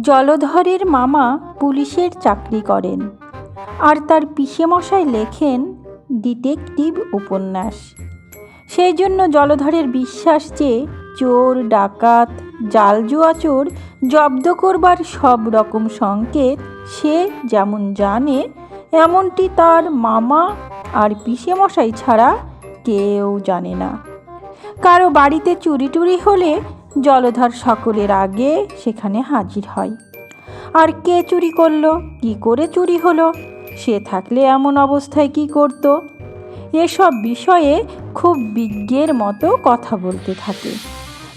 জলধরের মামা পুলিশের চাকরি করেন। আর তার পিসেমশাই লেখেন ডিটেকটিভ উপন্যাস। সেই জন্য জলধরের বিশ্বাস যে চোর, ডাকাত, জাল জুয়া চোর জব্দ করবার সব রকম সংকেত সে যেমন জানে, এমনটি তার মামা আর পিসেমশাই ছাড়া কেউ জানে না। কারও বাড়িতে চুরি টুরি হলে জলধর সকলের আগে সেখানে হাজির হয়। আর কে চুরি করল? কি করে চুরি হলো? সে থাকলে এমন অবস্থায় কি করতো? এসব বিষয়ে খুব বিজ্ঞের মতো কথা বলতে থাকে।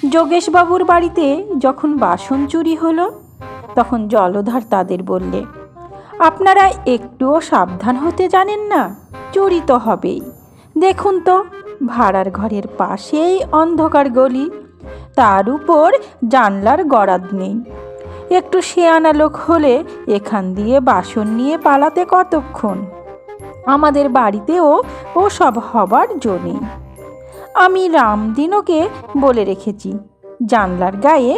যোগেশবাবুর বাড়িতে যখন বাসন চুরি হলো, তখন জলধর তাদের বললে, আপনারা একটুও সাবধান হতে জানেন না, চুরি তো হবেই। দেখুন তো, ভাড়ার ঘরের পাশেই অন্ধকার গলি তার উপর জানলার গরাদ নেই। একটু শেয়ানা লোক হলে এখান দিয়ে বাসন নিয়ে পালাতে কতক্ষণ? আমাদের বাড়িতেও ও সব হবার জো নেই। আমি রামদিনকে বলে রেখেছি, জানলার গায়ে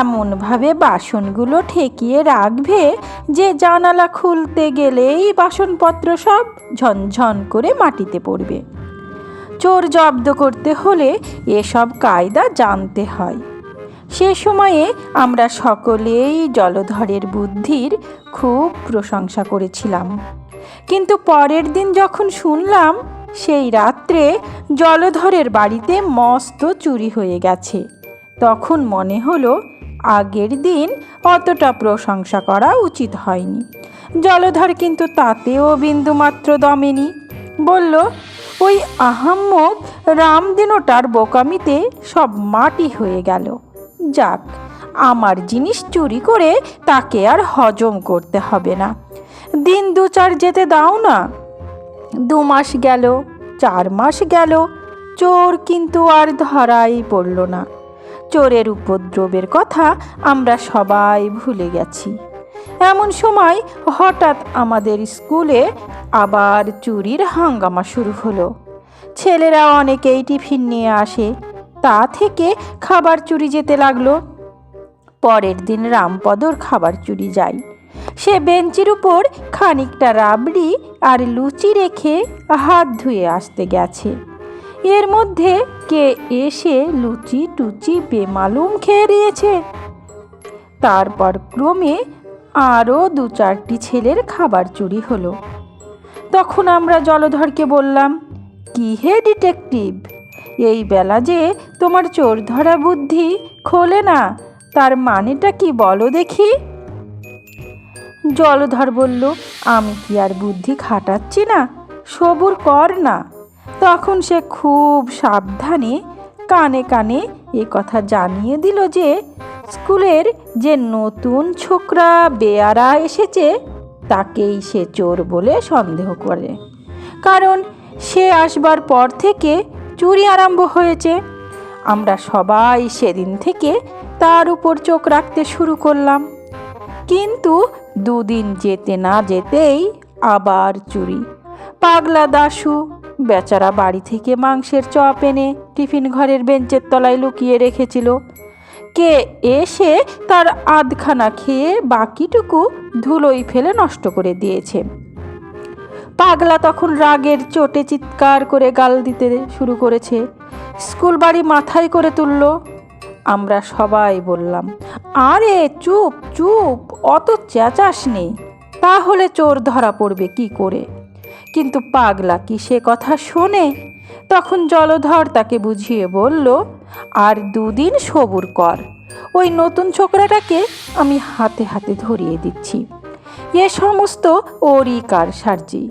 এমনভাবে বাসনগুলো ঠেকিয়ে রাখবে যে জানালা খুলতে গেলেই বাসনপত্র সব ঝনঝন করে মাটিতে পড়বে। চোর জব্দ করতে হলে এসব কায়দা জানতে হয়। সে সময়ে আমরা সকলেই জলধরের বুদ্ধির খুব প্রশংসা করেছিলাম। কিন্তু পরের দিন যখন শুনলাম, সেই রাত্রে জলধরের বাড়িতে মস্ত চুরি হয়ে গেছে। তখন মনে হলো, আগের দিন অতটা প্রশংসা করা উচিত হয়নি। জলধর কিন্তু তাতেও বিন্দুমাত্র দমেনি বলল ওই আহাম্মক রামদিনটার বোকামিতে সব মাটি হয়ে গেল। যাক, আমার জিনিস চুরি করে তাকে আর হজম করতে হবে না। দিন দু চার যেতে দাও না। দু মাস গেল, চার মাস গেল, চোর কিন্তু আর ধরাই পড়ল না। চোরের উপদ্রবের কথা আমরা সবাই ভুলে গেছি। এমন সময় হঠাৎ আমাদের স্কুলে আবার চুরির হাঙ্গামা শুরু হলো। ছেলেরা অনেকেই টিফিন নিয়ে আসে, তা থেকে খাবার চুরি যেতে লাগল। পরের দিন রামপদর খাবার চুরি যায়। সে বেঞ্চের উপর খানিকটা রাবড়ি আর লুচি রেখে হাত ধুয়ে আসতে গেছে। এর মধ্যে কে এসে লুচি টুচি বেমালুম খেয়ে দিয়েছে। তারপর ক্রমে আরও দু চারটি ছেলের খাবার চুরি হলো। তখন আমরা জলধরকে বললাম, কি হে ডিটেকটিভ? এই বেলা যে তোমার চোর ধরা বুদ্ধি খোলে না, তার মানেটা কি বলো দেখি? জলধর বলল, আমি কি আর বুদ্ধি খাটাচ্ছি না? সবুর কর না। তখন সে খুব সাবধানে কানে কানে এ কথা জানিয়ে দিল যে স্কুলের যে নতুন ছোকরা বেয়ারা এসেছে, তাকেই সে চোর বলে সন্দেহ করে। কারণ সে আসবার পর থেকে চুরি আরম্ভ হয়েছে। আমরা সবাই সেদিন থেকে তার উপর চোখ রাখতে শুরু করলাম। কিন্তু দুদিন যেতে না যেতেই আবার চুরি। পাগলা দাশু বেচারা বাড়ি থেকে মাংসের চপ এনে টিফিন ঘরের বেঞ্চের তলায় লুকিয়ে রেখেছিল। কে এসে তার আধখানা খেয়ে বাকিটুকু ধুলোই ফেলে নষ্ট করে দিয়েছে। পাগলা তখন রাগের চোটে চিৎকার করে গাল দিতে শুরু করেছে। স্কুল বাড়ি মাথায় করে তুলল। আমরা সবাই বললাম, আরে চুপ চুপ, অত চেঁচাস নেই তাহলে চোর ধরা পড়বে কি করে? কিন্তু পাগলা কি সে কথা শোনে? তখন জলধর তাকে বুঝিয়ে বলল আর দুদিন সবুর কর। ওই নতুন ছোকরাটাকে আমি হাতে হাতে ধরিয়ে দিচ্ছি। এ সমস্ত ওরই কারসার্জি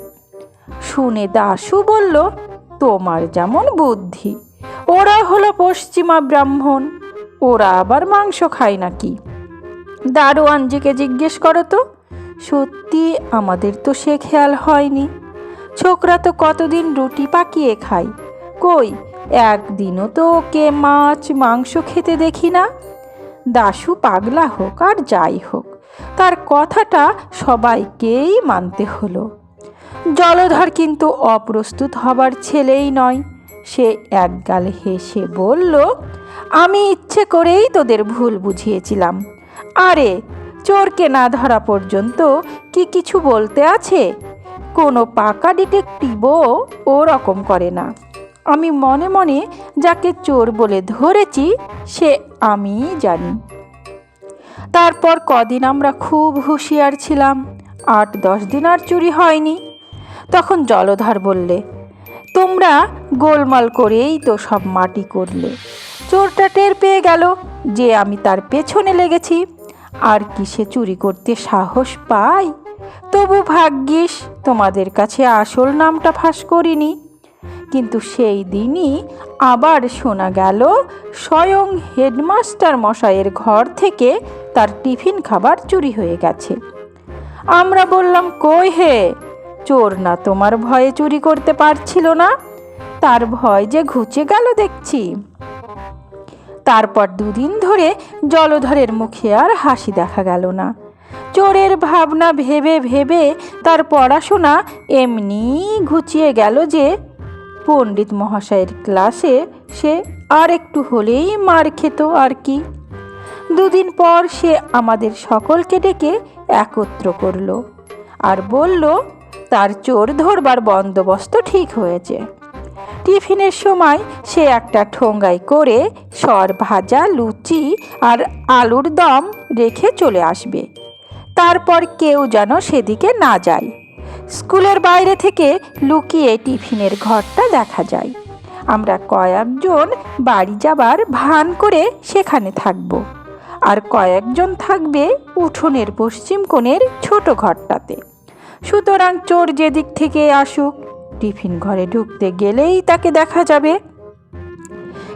শুনে দাশু বলল, তোমার যেমন বুদ্ধি, ওরা হলো পশ্চিমা ব্রাহ্মণ, ওরা আবার মাংস খায় নাকি? দারোয়ানজিকে জিজ্ঞেস করো তো, সত্যি আমাদের তো সে খেয়াল হয়নি। ছোকরা তো কতদিন রুটি পাকিয়ে খায়। কই একদিনও তো ওকে মাছ, মাংস খেতে দেখি না। দাশু পাগলা হোক আর যাই হোক, তার কথাটা সবাইকেই মানতে হলো। জলধর কিন্তু অপ্রস্তুত হবার ছেলেই নয়। সে একগাল হেসে বলল, আমি ইচ্ছে করেই তোদের ভুল বুঝিয়েছিলাম। আরে, চোরকে না ধরা পর্যন্ত কি কিছু বলতে আছে? কোনো পাকা ডিটেকটিভও ওরকম করে না। আমি মনে মনে যাকে চোর বলে ধরেছি, সে আমিই জানি। তারপর কদিন আমরা খুব হুঁশিয়ার ছিলাম। আট দশ দিন আর চুরি হয়নি। তখন জলধার বললে, তোমরা গোলমাল করেই তো সব মাটি করলে। চোরটা টের পেয়ে গেল যে আমি তার পেছনে লেগেছি। আর কি সে চুরি করতে সাহস পায়? তবু ভাগ্যিস তোমাদের কাছে আসল নামটা ফাঁস করিনি। কিন্তু সেই দিনই আবার শোনা গেল স্বয়ং হেডমাস্টার মশাইয়ের ঘর থেকে তার টিফিন খাবার চুরি হয়ে গেছে। আমরা বললাম, কই হে? চোর না তোমার ভয়ে চুরি করতে পারছিল না? তার ভয় যে ঘুচে গেল দেখছি। তারপর দুদিন ধরে জলধরের মুখে আর হাসি দেখা গেল না। চোরের ভাবনা ভেবে ভেবে তার পড়াশোনা এমনি ঘুচিয়ে গেল যে পণ্ডিত মহাশয়ের ক্লাসে সে আর একটু হলেই মার খেত আর কি। দুদিন পর সে আমাদের সকলকে ডেকে একত্র করল আর বলল, তার চোর ধরবার বন্দোবস্ত ঠিক হয়েছে। টিফিনের সময় সে একটা ঠোঙ্গাই করে সর ভাজা, লুচি আর আলুর দম রেখে চলে আসবে। তারপর কেউ যেন সেদিকে না যায়। স্কুলের বাইরে থেকে লুকিয়ে টিফিনের ঘরটা দেখা যায়। আমরা কয়েকজন বাড়ি যাবার ভান করে সেখানে থাকব। আর কয়েকজন থাকবে উঠোনের পশ্চিম কোণের ছোট ঘরটাতে। সুতরাং চোর যেদিক থেকে আসুক, টিফিন ঘরে ঢুকতে গেলেই তাকে দেখা যাবে।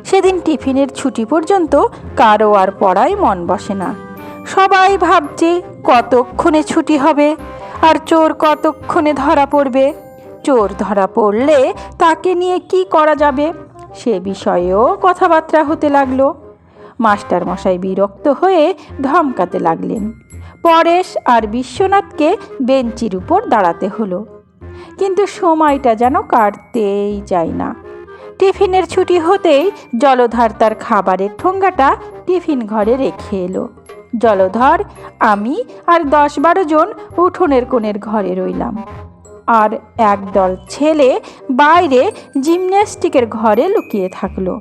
সেদিন টিফিনের ছুটি পর্যন্ত কারও আর পড়ায় মন বসে না। সবাই ভাবছে, কতক্ষণে ছুটি হবে? আর চোর কতক্ষণে ধরা পড়বে? চোর ধরা পড়লে তাকে নিয়ে কি করা যাবে? সে বিষয়েও কথাবার্তা হতে লাগল। মাস্টার মশাই বিরক্ত হয়ে ধমকাতে লাগলেন। পরেশ আর বিশ্বনাথকে বেঞ্চির উপর দাঁড়াতে হলো। কিন্তু সময়টা যেন কাটতেই চায় না। টিফিনের ছুটি হতেই জলধার তার খাবারের ঠোঙ্গাটা টিফিন ঘরে রেখে এলো। জলধর, আমি আর দশ বারো জন উঠোনের কোণের ঘরে রইলাম। আর একদল ছেলে বাইরে জিমন্যাস্টিকের ঘরে লুকিয়ে থাকল।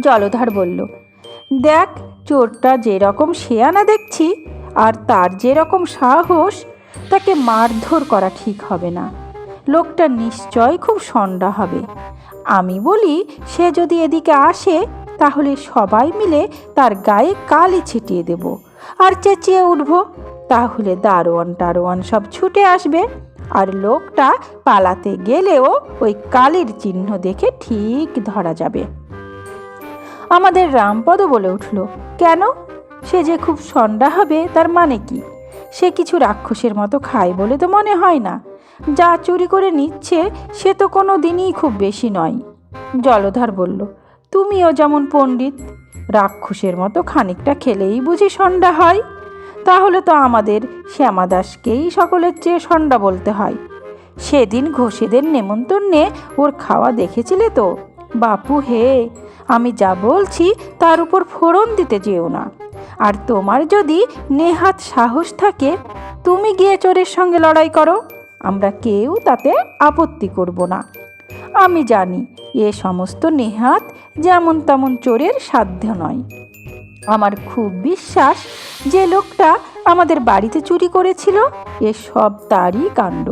জলধর বলল, দেখ, চোরটা যেরকম শেয়ানা দেখছি আর তার যেরকম সাহস, তাকে মারধর করা ঠিক হবে না। লোকটা নিশ্চয় খুব সন্ডা হবে। আমি বলি, সে যদি এদিকে আসে তাহলে সবাই মিলে তার গায়ে কালি ছিটিয়ে দেব আর চেঁচিয়ে উঠব, তাহলে দারোয়ান টারোয়ান সব ছুটে আসবে। আর লোকটা পালাতে গেলেও ওই কালির চিহ্ন দেখে ঠিক ধরা যাবে। আমাদের রামপদ বলে উঠল, কেন? সে যে খুব সন্ডা হবে, তার মানে কি? সে কিছু রাক্ষসের মতো খায় বলে তো মনে হয় না। যা চুরি করে নিচ্ছে, সে তো কোনো দিনই খুব বেশি নয়। জলধার বলল তুমিও যেমন পণ্ডিত, রাক্ষসের মতো খানিকটা খেলেই বুঝি সন্ডা হয়। তাহলে তো আমাদের শ্যামাদাসকেই সকলের চেয়ে সন্ডা বলতে হয়। সেদিন ঘোষেদের নেমন্তন্নে ওর খাওয়া দেখেছিলে তো? বাপু হে, আমি যা বলছি তার উপর ফোড়ন দিতে যেও না। আর তোমার যদি নেহাত সাহস থাকে, তুমি গিয়ে চোরের সঙ্গে লড়াই করো। আমরা কেউ তাতে আপত্তি করব না। আমি জানি এ সমস্ত নেহাত যেমন তেমন চোরের সাধ্য নয়। আমার খুব বিশ্বাস যে লোকটা আমাদের বাড়িতে চুরি করেছিল, এ সব তারই কাণ্ড।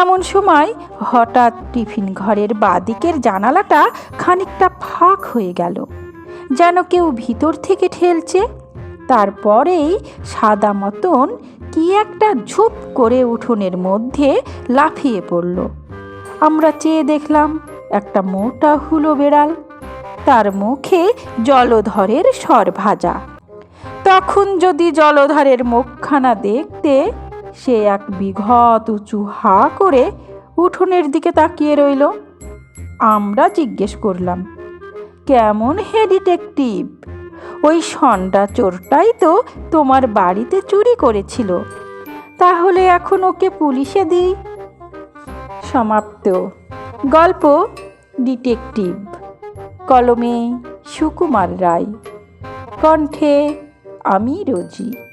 এমন সময় হঠাৎ টিফিন ঘরের বাদিকের জানালাটা খানিকটা ফাঁক হয়ে গেল, যেন কেউ ভিতর থেকে ঠেলছে। তারপরেই সাদা মতন কি একটা ঝুপ করে উঠোনের মধ্যে লাফিয়ে পড়ল। আমরা চেয়ে দেখলাম একটা মোটা হুলো বেড়াল, তার মুখে জলধরের স্বর ভাজা। তখন যদি জলধরের মুখখানা দেখতে সে এক বিঘত উঁচু হা করে উঠোনের দিকে তাকিয়ে রইল। আমরা জিজ্ঞেস করলাম, কেমন হে ডিটেকটিভ? ওই সন্ডা চোরটাই তো তোমার বাড়িতে চুরি করেছিল। তাহলে এখন ওকে পুলিশে দিই। সমাপ্ত। গল্প ডিটেকটিভ। কলমে সুকুমার রায়। কণ্ঠে আমি রোজি।